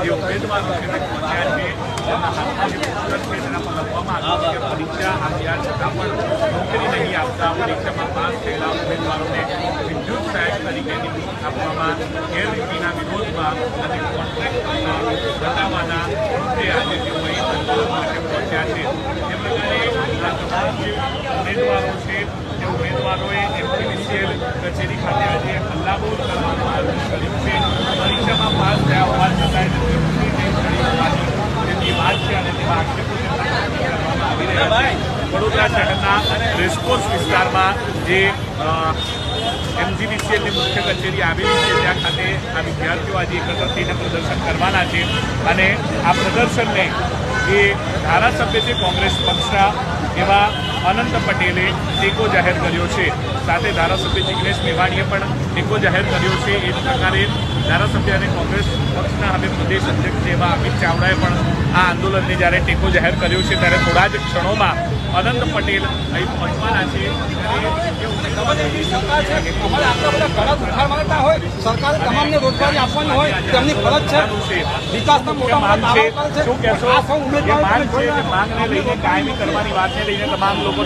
જે ઉમેદવારો છે પહોંચ્યા છે. તેમના હાથમાં જે છે તેના પર લખવામાં છે પરીક્ષા આપ્યા છતાં પણ આપતા પરીક્ષામાં પાસ થયેલા ઉમેદવારોને વિદ્યુત સહાયક તરીકે નિમણૂક આપવામાં ગેરરીતિના વિરોધમાં અને કોન્ટ્રાક્ટ બતાવવાના મુદ્દે આજે તેઓ અહીં આંદોલન માટે પહોંચ્યા છે. ઉમેદવારો છે તે ઉમેદવારોએ એમપીવીસીએલ કચેરી ખાતે આજે હલ્લાબોલ કરવાનું આયોજન છે. પરીક્ષામાં પાસ થયા હોવા છતાં જેની વાત છે અને તેવા આક્ષેપો છે. વડોદરા શહેરના રેસકોર્સ વિસ્તારમાં જે એમજીવીસીએલની મુખ્ય કચેરી આવેલી છે, ત્યાં ખાતે આ વિદ્યાર્થીઓ આજે એકત્ર થઈને પ્રદર્શન કરવાના છે. અને આ પ્રદર્શનને એ ધારાસભ્ય છે, કોંગ્રેસ પક્ષના એવા અનંત પટેલે ટેકો જાહેર કર્યો છે. સાથે ધારાસભ્ય જિગ્નેશ મેવાણીએ પણ ટેકો જાહેર કર્યો છે. એ જ પ્રકારે ધારાસભ્ય અને કોંગ્રેસ પક્ષના હવે પ્રદેશ અધ્યક્ષ એવા અમિત ચાવડાએ પણ આ આંદોલનને જ્યારે ટેકો જાહેર કર્યો છે ત્યારે થોડા જ ક્ષણોમાં અનંત પટેલ અહીં પહોંચવાના છે. શું કહેશો? માંગને લઈને કાયમી કરવાની વાતને લઈને તમામ લોકો